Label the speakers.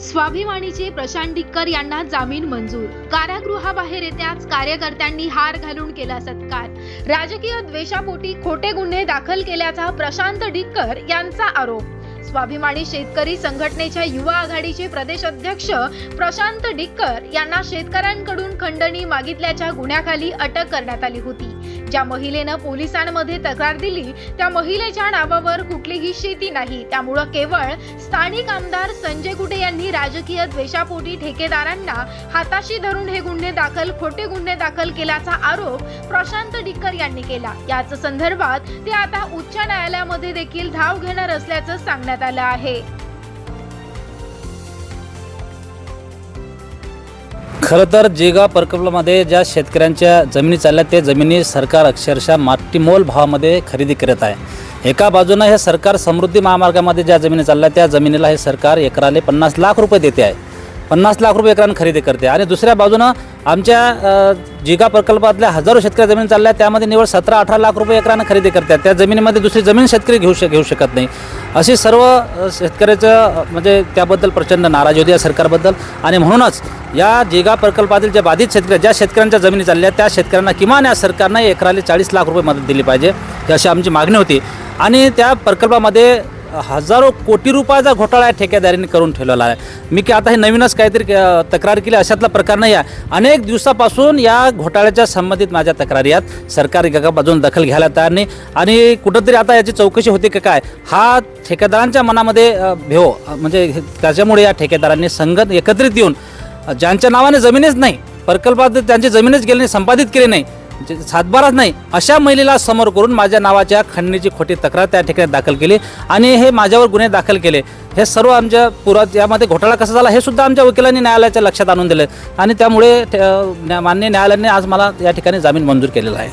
Speaker 1: स्वाभिमानीचे Prashant decker यांना जामीन मंजूर. कारागृहाबाहेर येत्याच कार्यकर्त्यांनी हार घालून केला सत्कार. राजकीय द्वेषापोटी खोटे गुन्हे दाखल केल्याचा प्रशांत डिक्कर यांचा आरोप. स्वाभिमानी शेतकरी संघटनेच्या युवा आघाडीचे प्रदेश अध्यक्ष प्रशांत डिक्कर यांना शेतकऱ्यांकडून खंडणी मागितल्याच्या गुन्ह्याखाली अटक करण्यात आली होती. ज्या महिलेनं पोलिसांमध्ये तक्रार दिली त्या महिलेच्या नावावर कुठलीही शेती नाही. त्यामुळं केवळ स्थानिक आमदार संजय कुटे यांनी राजकीय द्वेषापोटी ठेकेदारांना हाताशी धरून हे गुन्हे दाखल खोटे गुन्हे दाखल केल्याचा आरोप प्रशांत डिक्कर यांनी केला. याच संदर्भात ते आता उच्च न्यायालयामध्ये देखील धाव घेणार असल्याचं सांगण्यात आलं आहे.
Speaker 2: खरं तर जेगाव प्रकल्पामध्ये ज्या शेतकऱ्यांच्या जमिनी चालल्या ते जमिनी सरकार अक्षरशः मातीमोल भावामध्ये खरेदी करत आहे. एका बाजूनं हे सरकार समृद्धी महामार्गामध्ये ज्या जमिनी चालल्या त्या जमिनीला हे सरकार एकराले पन्नास लाख रुपये देते आहे. पन्नास लाख रुपये एकरानं खरेदी करते. आणि दुसऱ्या बाजूनं आमच्या जिगा प्रकल्पातल्या हजारो शेतकरी जमीन चालल्या त्यामध्ये निवड सतरा अठरा लाख रुपये एकरानं खरेदी करतात. त्या जमिनीमध्ये दुसरी जमीन शेतकरी घेऊ श घेऊ शकत नाही. अशी सर्व शेतकऱ्याचं म्हणजे त्याबद्दल प्रचंड नाराजी होती या सरकारबद्दल. आणि म्हणूनच या जिगा प्रकल्पातील ज्या बाधित शेतकरी ज्या शेतकऱ्यांच्या जमिनी चालल्या त्या शेतकऱ्यांना किमान या सरकारनं एकराले चाळीस लाख रुपये मदत दिली पाहिजे. ही अशी आमची मागणी होती. आणि त्या प्रकल्पामध्ये हजारो कोटी रुपयाचा घोटाळा या ठेकेदारीने करून ठेवलेला आहे. मी की आता हे नवीनच काहीतरी तक्रार केली अशातला प्रकार नाही आहे. अनेक दिवसापासून या घोटाळ्याच्या संबंधित माझ्या तक्रारी आहेत. सरकार एका बाजून दखल घ्यायला तयार नाही. आणि कुठंतरी आता याची चौकशी होते का काय? हा ठेकेदारांच्या मनामध्ये भेव म्हणजे त्याच्यामुळे या ठेकेदारांनी संगत एकत्रित येऊन ज्यांच्या नावाने जमीनच नाही प्रकल्पात त्यांची जमीनच गेली नाही संपादित केली नाही म्हणजे सातबाराच नाही अशा महिलेला समोर करून माझ्या नावाच्या खंडणीची खोटी तक्रार त्या ठिकाणी दाखल केली आणि हे माझ्यावर गुन्हे दाखल केले. हे सर्व आमच्या पुरात यामध्ये घोटाळा कसा झाला हे सुद्धा आमच्या वकिलांनी न्यायालयाच्या लक्षात आणून दिलं. आणि त्यामुळे मान्य न्यायालयाने आज मला या ठिकाणी जामीन मंजूर केलेला आहे.